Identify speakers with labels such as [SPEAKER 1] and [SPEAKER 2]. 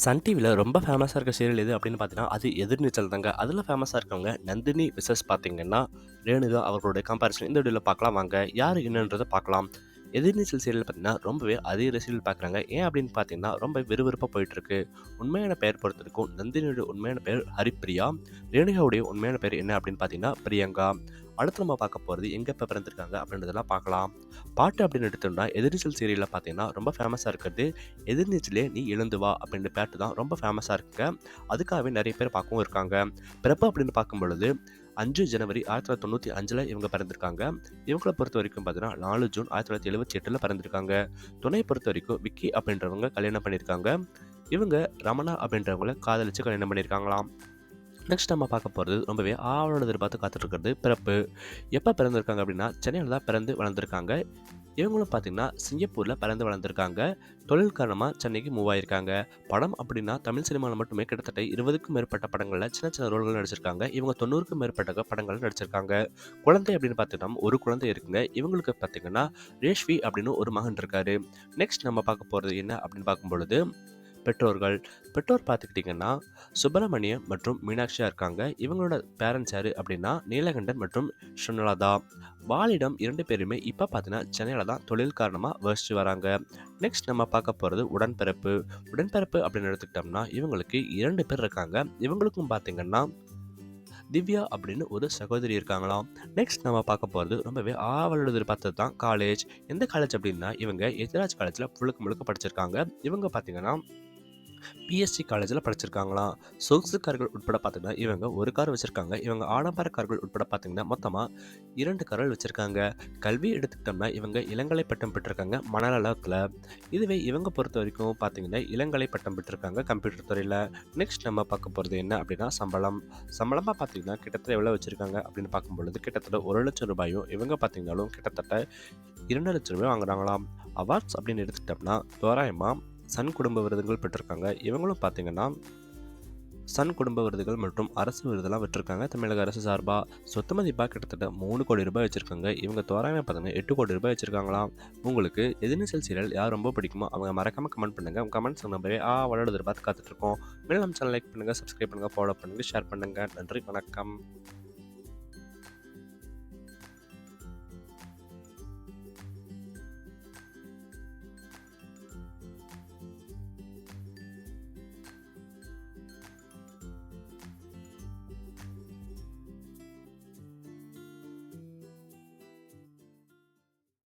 [SPEAKER 1] Sun டிவியில் ரொம்ப ஃபேமஸாக இருக்க சீரியல் எது அப்படின்னு பார்த்தீங்கன்னா அது எதிர்நீச்சல் தாங்க. அதில் ஃபேமஸாக இருக்கவங்க நந்தினி விசஸ் பார்த்தீங்கன்னா ரேணுகா அவர்களுடைய கம்பேரிசன் இந்த வீடியோவில் பார்க்கலாம் வாங்க யார் என்னன்றதை பார்க்கலாம் எதிர்நீச்சல் சீரியல் பார்த்தீங்கன்னா ரொம்பவே அதிக ரசிகர்கள் பார்க்குறாங்க. ஏன் அப்படின்னு பார்த்தீங்கன்னா ரொம்ப விறுவிறுப்பாக போயிட்டுருக்கு. உண்மையான பெயர் பொறுத்த வரைக்கும் நந்தினியோட உண்மையான பெயர் ஹரிப்பிரியா ரேணுகாவுடைய உண்மையான பேர் என்ன அப்படின்னு பார்த்தீங்கன்னா பிரியங்கா. அடுத்து நம்ம பார்க்க போகிறது எங்கே இப்போ பிறந்திருக்காங்க அப்படின்றதெல்லாம் பார்க்கலாம். பாட்டு அப்படின்னு எடுத்தோம்னா எதிர்நீச்சல் சீரியலில் பார்த்தீங்கன்னா ரொம்ப ஃபேமஸாக இருக்கிறது எதிர்நீச்சலே நீ எழுந்து வா அப்படின்ற பாட்டு தான் ரொம்ப ஃபேமஸாக இருக்குங்க. அதுக்காகவே நிறைய பேர் பார்க்கவும் இருக்காங்க. பிறப்பு அப்படின்னு பார்க்கும் பொழுது அஞ்சு ஜனவரி ஆயிரத்தி தொள்ளாயிரத்தி தொண்ணூற்றி அஞ்சில் இவங்க பிறந்திருக்காங்க. இவங்களை பொறுத்த வரைக்கும் பார்த்தீங்கன்னா நாலு ஜூன் ஆயிரத்தி தொள்ளாயிரத்தி எழுபத்தி எட்டில் பிறந்திருக்காங்க. துணை பொறுத்த வரைக்கும் விக்கி அப்படின்றவங்க கல்யாணம் பண்ணியிருக்காங்க. இவங்க ரமணா அப்படின்றவங்கள காதலிச்சு கல்யாணம் பண்ணியிருக்காங்களாம். நெக்ஸ்ட் நம்ம பார்க்க போகிறது ரொம்பவே ஆவலோட எதிர்பார்த்து காத்துட்ருக்கிறது பிறப்பு. எப்போ பிறந்திருக்காங்க அப்படின்னா சென்னையில் தான் பிறந்து வளர்ந்துருக்காங்க. இவங்களும் பார்த்தீங்கன்னா சிங்கப்பூரில் பிறந்து வளர்ந்துருக்காங்க. தொழில் காரணமாக சென்னைக்கு மூவ் ஆயிருக்காங்க. படம் அப்படின்னா தமிழ் சினிமாவில் மட்டுமே கிட்டத்தட்ட இருபதுக்கும் மேற்பட்ட படங்களில் சின்ன சின்ன ரோல்கள் நடிச்சிருக்காங்க. இவங்க தொண்ணூறுக்கும் மேற்பட்ட படங்கள் நடிச்சிருக்காங்க. குழந்தை அப்படின்னு பார்த்தீங்கன்னா ஒரு குழந்தை இருக்குங்க. இவங்களுக்கு பார்த்தீங்கன்னா ரேஷ்வி அப்படின்னு ஒரு மகன் இருக்காரு. நெக்ஸ்ட் நம்ம பார்க்க போகிறது என்ன அப்படின்னு பார்க்கும்பொழுது பெற்றோர்கள். பெற்றோர் பார்த்துக்கிட்டிங்கன்னா சுப்பிரமணியம் மற்றும் மீனாட்சியாக இருக்காங்க. இவங்களோட பேரண்ட்ஸ் யார் அப்படின்னா நீலகண்டன் மற்றும் சுனலதா வாலிடம் இரண்டு பேருமே இப்போ பார்த்தீங்கன்னா சென்னையில் தான் தொழில் காரணமாக வசித்து வராங்க. நெக்ஸ்ட் நம்ம பார்க்க போகிறது உடன்பிறப்பு. உடன்பிறப்பு அப்படின்னு எடுத்துக்கிட்டோம்னா இவங்களுக்கு இரண்டு பேர் இருக்காங்க. இவங்களுக்கும் பார்த்தீங்கன்னா திவ்யா அப்படின்னு ஒரு சகோதரி இருக்காங்களாம். நெக்ஸ்ட் நம்ம பார்க்க போகிறது ரொம்பவே ஆவலோட எதிர்பார்த்தது தான் காலேஜ் எந்த காலேஜ் அப்படின்னா இவங்க எதிராஜ் காலேஜில் முழுக்க முழுக்க படிச்சிருக்காங்க. இவங்க பார்த்தீங்கன்னா பிஎஸ்சி காலேஜில் படிச்சிருக்காங்களாம் சொகுசு கார்கள் உட்பட பார்த்தீங்கன்னா இவங்க ஒரு கார் வச்சுருக்காங்க. இவங்க ஆடம்பர கார்கள் உட்பட பார்த்தீங்கன்னா மொத்தமாக இரண்டு கார்கள் வச்சுருக்காங்க. கல்வி எடுத்துக்கிட்டோம்னா இவங்க இளங்கலை பட்டம் பெற்றிருக்காங்க மனநலத்தில் இதுவே இவங்க பொறுத்த வரைக்கும் பார்த்தீங்கன்னா இளங்கலை பட்டம் பெற்றிருக்காங்க கம்ப்யூட்டர் துறையில். நெக்ஸ்ட் நம்ம பார்க்க போகிறது என்ன அப்படின்னா சம்பளம். சம்பளமாக பார்த்தீங்கன்னா கிட்டத்தட்ட எவ்வளோ வச்சுருக்காங்க அப்படின்னு பார்க்கும்பொழுது கிட்டத்தட்ட ஒரு லட்சம் ரூபாயும் இவங்க பார்த்தீங்கன்னாலும் கிட்டத்தட்ட இரண்டு லட்சம் ரூபாய் வாங்குறாங்களாம். அவார்ட்ஸ் அப்படின்னு எடுத்துக்கிட்டோம்னா தோராயமாக சன் குடும்ப விருதுகள் பெற்றிருக்காங்க. இவங்களும் பார்த்தீங்கன்னா சன் குடும்ப விருதுகள் மற்றும் அரசு விருதெல்லாம் பெற்றிருக்காங்க. தமிழக அரசு சார்பாக சொத்து மதிப்பாக கிட்டத்தட்ட மூணு கோடி ரூபாய் வச்சுருக்காங்க. இவங்க தோராயமாக பார்த்தீங்கன்னா எட்டு கோடி ரூபாய் வச்சுருக்காங்களாம். உங்களுக்கு எதிர்நீச்சல் சீரியல் யார் ரொம்ப பிடிக்குமோ அவங்க மறக்காமல் கமெண்ட் பண்ணுங்கள் உங்கள் கமெண்ட்ஸ் நம்பரே ஆ வளர்ந்து பார்த்து காத்துட்ருக்கோம் மேலும் சேனல் லைக் பண்ணுங்கள் சப்ஸ்கிரைப் பண்ணுங்கள் ஃபாலோ பண்ணுங்கள் ஷேர் பண்ணுங்கள் நன்றி வணக்கம்.